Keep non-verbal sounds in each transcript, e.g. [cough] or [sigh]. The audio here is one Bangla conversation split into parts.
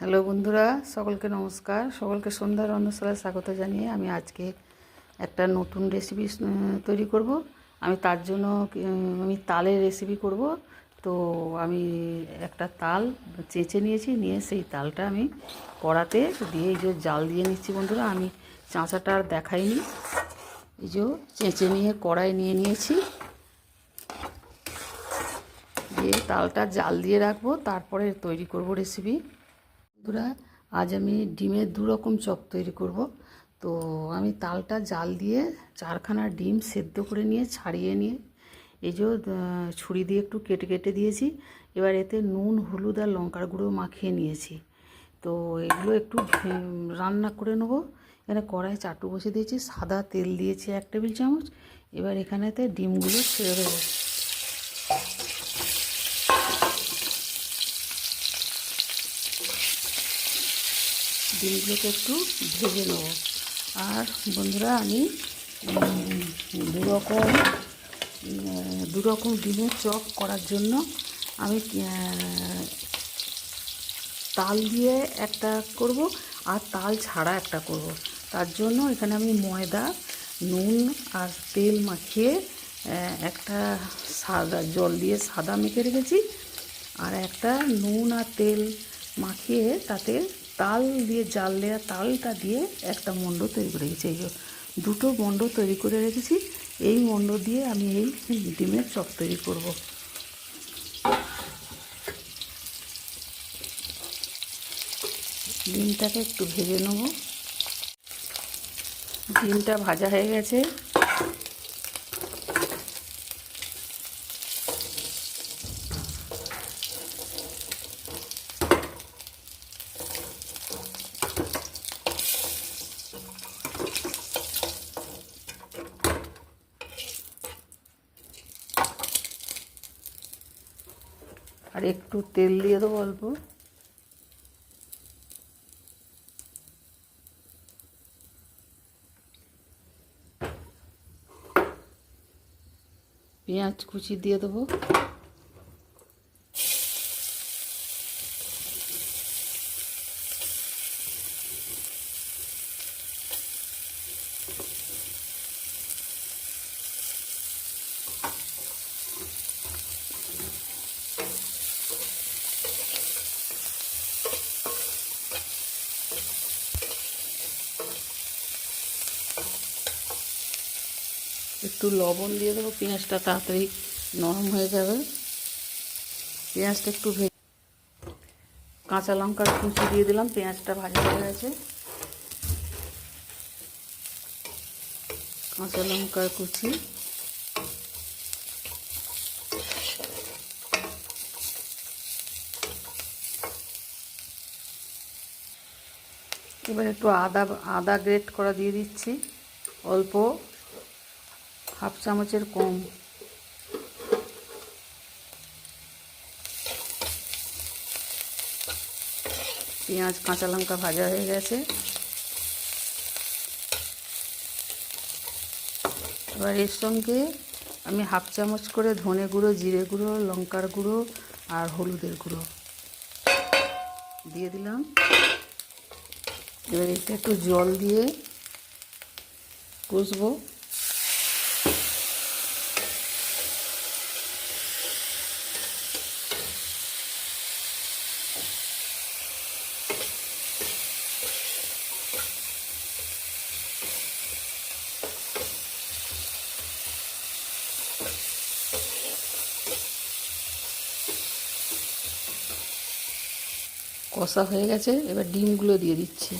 হ্যালো বন্ধুরা, সকলকে নমস্কার। সকলকে সন্ধ্যার রন্ধশালায় স্বাগত জানিয়ে আমি আজকে একটা নতুন রেসিপি তৈরি করব। আমি তার জন্য আমি তালের রেসিপি করব। তো আমি একটা তাল চেঁচে নিয়েছি, নিয়ে সেই তালটা আমি কড়াতে দিয়ে এই যে জাল দিয়ে নিচ্ছি বন্ধুরা, আমি চাঁচাটা আর দেখাইনি। এই যে চেঁচে নিয়ে কড়াই নিয়ে নিয়েছি। দিয়ে তালটা জাল দিয়ে রাখব, তারপরে তৈরি করব রেসিপি বন্ধুরা, আজ আমি ডিমের দু রকম চপ তৈরি করব। তো আমি তালটা জাল দিয়ে চারখানা ডিম সেদ্ধ করে নিয়ে, ছাড়িয়ে নিয়ে, এই যে ছুরি দিয়ে একটু কেটে কেটে দিয়েছি। এবার এতে নুন, হলুদ আর লঙ্কার গুঁড়ো মাখিয়ে নিয়েছি। তো এগুলো একটু রান্না করে নেব। এখানে কড়াই চাটু বসে দিয়েছি, সাদা তেল দিয়েছি এক টেবিল চামচ। এবার এখানেতে ডিমগুলো ছেড়ে দেবো। ডিমগুলোকে একটু ভেজে নেব। আর বন্ধুরা আমি উম, দু রকম উম, দু রকম ডিমের চপ করার জন্য আমি তাল দিয়ে একটা করব আর তাল ছাড়া একটা করব। তার জন্য এখানে আমি ময়দা নুন আর তেল মাখিয়ে একটা সাদা জল দিয়ে সাদা মেখে রেখেছি। আর একটা নুন আর তেল মাখিয়ে তাতে তাল দিয়ে জাল দেওয়া তালটা দিয়ে একটা মণ্ড তৈরি করে রেখেছি। এই দুটো মণ্ড তৈরি করে রেখেছি। এই মণ্ড দিয়ে আমি এই ডিমের চপ তৈরি করব। ডিমটাকে একটু ভেজে নেব। ডিমটা ভাজা হয়ে গেছে। আর একটু তেল দিয়ে দেবো অল্প। পেঁয়াজ কুচি দিয়ে দেবো। একটু লবণ দিয়ে দেবো, পেঁয়াজটা তাড়াতাড়ি নরম হয়ে যাবে। পেঁয়াজটা একটু ভেজে কাঁচা লঙ্কার কুচি দিয়ে দিলাম, পেঁয়াজটা ভাজা হয়ে গেছে। কাঁচা লঙ্কার কুচি। এবার একটু আদা আদা গ্রেট করা দিয়ে দিচ্ছি, অল্প। হাফ চামচের কম। পেঁয়াজ, কাঁচা লঙ্কা ভাজা হয়ে গেছে। এবার এর সঙ্গে আমি হাফ চামচ করে ধনে গুঁড়ো, জিরে গুঁড়ো, লঙ্কার গুঁড়ো আর হলুদের গুঁড়ো দিয়ে দিলাম। এবার এটা একটু জল দিয়ে কষবো। কষা হয়ে গেছে এবার ডিমগুলো দিয়ে দিচ্ছি।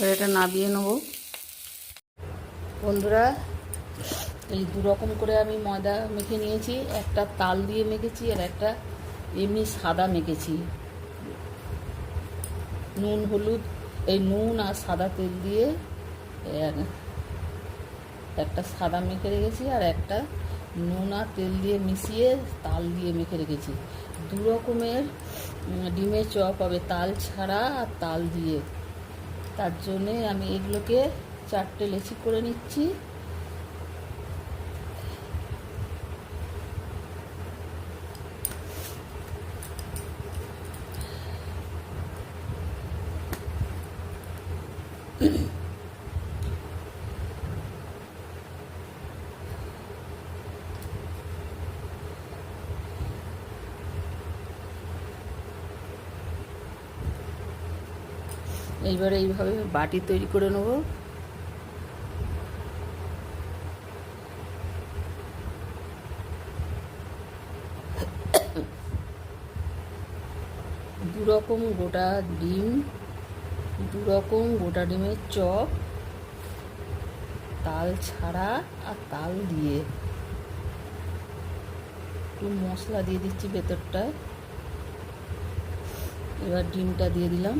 এবার এটা নাবিয়ে নেব। বন্ধুরা, এই দু রকম করে আমি ময়দা মেখে নিয়েছি। একটা তাল দিয়ে মেখেছি আর একটা এমনি সাদা মেখেছি। নুন, হলুদ, এই নুন আর সাদা তেল দিয়ে একটা সাদা মেখে রেখেছি আর একটা নুন আর তেল দিয়ে মিশিয়ে তাল দিয়ে মেখে রেখেছি। দু রকমের ডিমের চপ হবে তাল ছাড়া আর তাল দিয়ে। তার জন্যে আমি এগুলোকে চারটে লেচি করে নিচ্ছি। এইবারে এইভাবে বাটি তৈরি করে নেব। দু রকম গোটা ডিম দু রকম গোটা ডিমের চপ, তাল ছাড়া আর তাল দিয়ে। একটু মশলা দিয়ে দিচ্ছি ভেতরটায়। এবার ডিমটা দিয়ে দিলাম।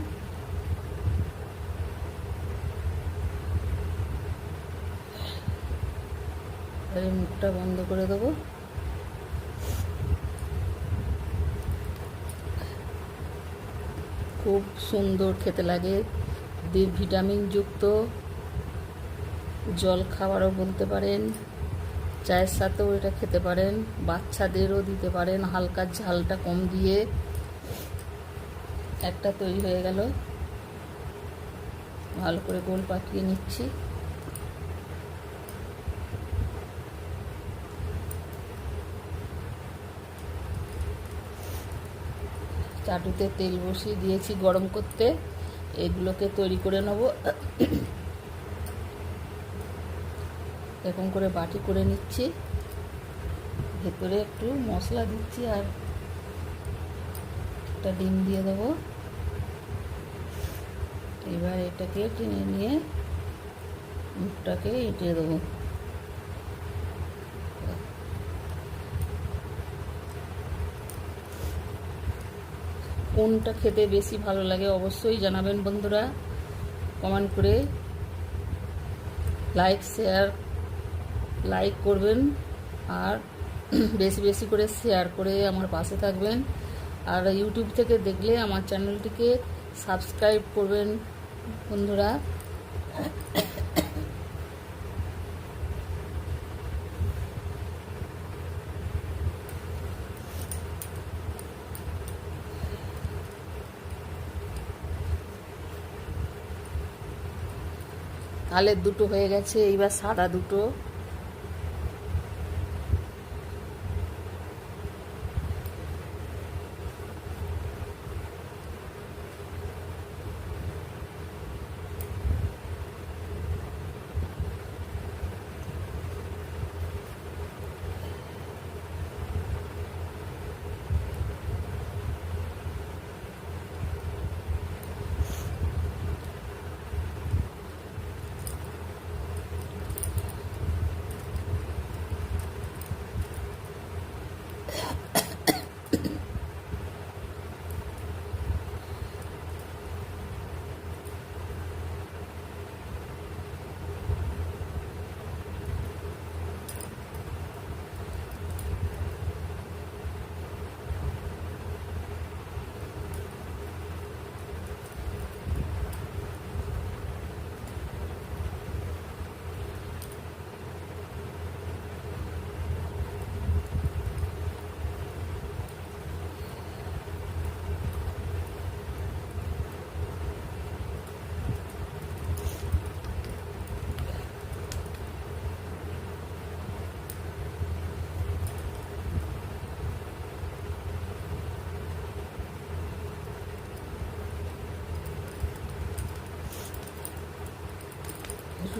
এবারে মুখটা বন্ধ করে দেবো। খুব সুন্দর খেতে লাগে। ভিটামিনযুক্ত জল খাবারও বলতে পারেন। চায়ের সাথেও এটা খেতে পারেন। বাচ্চাদেরও দিতে পারেন। হালকা ঝালটা কম দিয়ে একটা তৈরি হয়ে গেল। ভালো করে গোল পাকিয়ে নিচ্ছি। চাটুতে তেল বসিয়ে দিয়েছি গরম করতে। এগুলোকে তৈরি করে নেব। এরকম করে বাটি করে নিচ্ছি। ভেতরে একটু মশলা দিচ্ছি আর একটা ডিম দিয়ে দেবো। এবার এটাকে টেনে নিয়ে মুখটাকে এঁটে দেবো। কোনটা খেতে বেশি ভালো লাগে অবশ্যই জানাবেন বন্ধুরা। কমেন্ট করে লাইক, শেয়ার, লাইক করবেন আর [clears throat] বেশি বেশি করে শেয়ার করে আমার পাশে থাকবেন। আর ইউটিউব থেকে দেখলে আমার চ্যানেলটিকে সাবস্ক্রাইব করবেন বন্ধুরা। কালের দুটো হয়ে গেছে এইবার সাদা দুটো।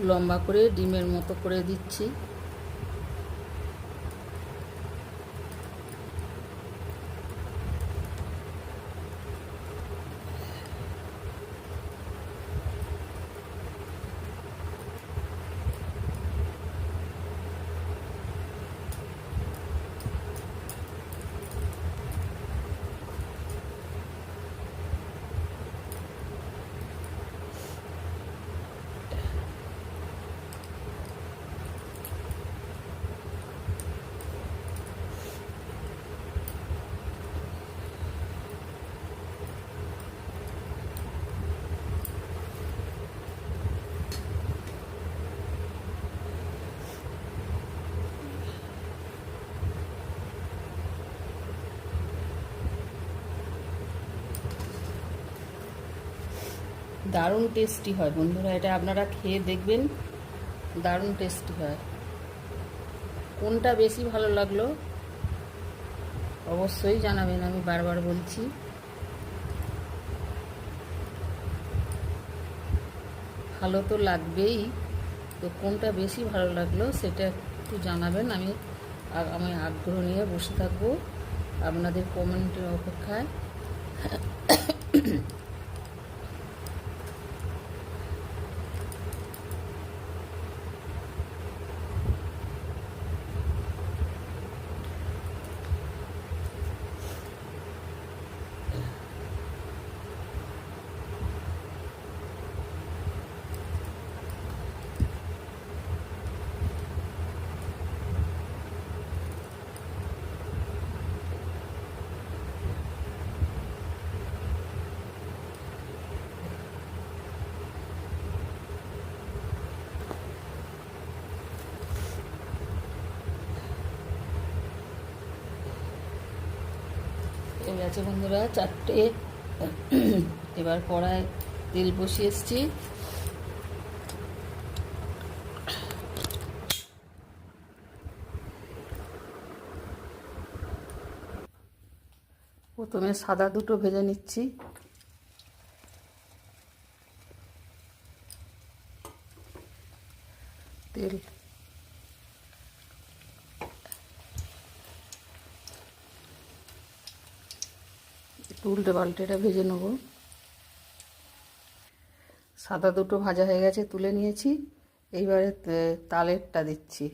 লম্বা করে ডিমের মতো করে দিচ্ছি। দারুণ টেস্টি হয়। বন্ধুরা, এটা আপনারা খেয়ে দেখবেন, দারুণ টেস্টি হয়। কোনটা বেশি ভালো লাগল অবশ্যই জানাবেন, আমি বারবার বলছি। ভালো তো লাগবেই, তো কোনটা বেশি ভালো লাগল সেটা একটু জানাবেন, আমি আমি আগ্রহ নিয়ে বসে থাকব আপনাদের কমেন্টের অপেক্ষায়। গেছে বন্ধুরা চারটে। এবার কড়ায় তেল বসিয়ে এসছি। প্রথমে সাদা দুটো ভেজে নিচ্ছি তেল একটু উল্টে পাল্টে এটা ভেজে নেব। সাদা দুটো ভাজা হয়ে গেছে, তুলে নিয়েছি। এইবারে তালেরটা দিচ্ছি।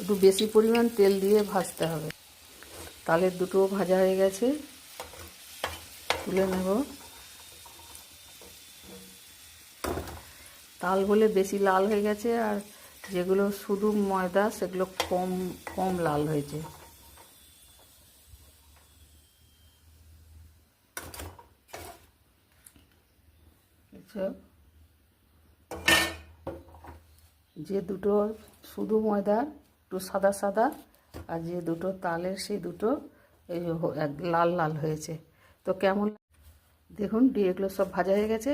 একটু বেশি পরিমাণ তেল দিয়ে ভাজতে হবে। তালের দুটো ভাজা হয়ে গেছে। তুলে নেব। তাল বলে বেশি লাল হয়ে গেছে আর যেগুলো শুধু ময়দা, সেগুলো কম কম লাল হয়েছে। আচ্ছা। যে দুটো শুধু ময়দার একটু সাদা সাদা, আর যে দুটো তালের সেই দুটো লাল লাল হয়েছে। তো কেমন? দেখুন এগুলো সব ভাজা হয়ে গেছে।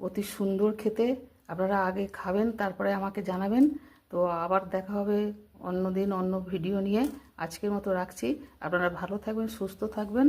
অতি সুন্দর খেতে। আপনারা আগে খাবেন, তারপরে আমাকে জানাবেন। তো আবার দেখা হবে অন্য দিন অন্য ভিডিও নিয়ে। আজকের মতো রাখছি। আপনারা ভালো থাকবেন, সুস্থ থাকবেন।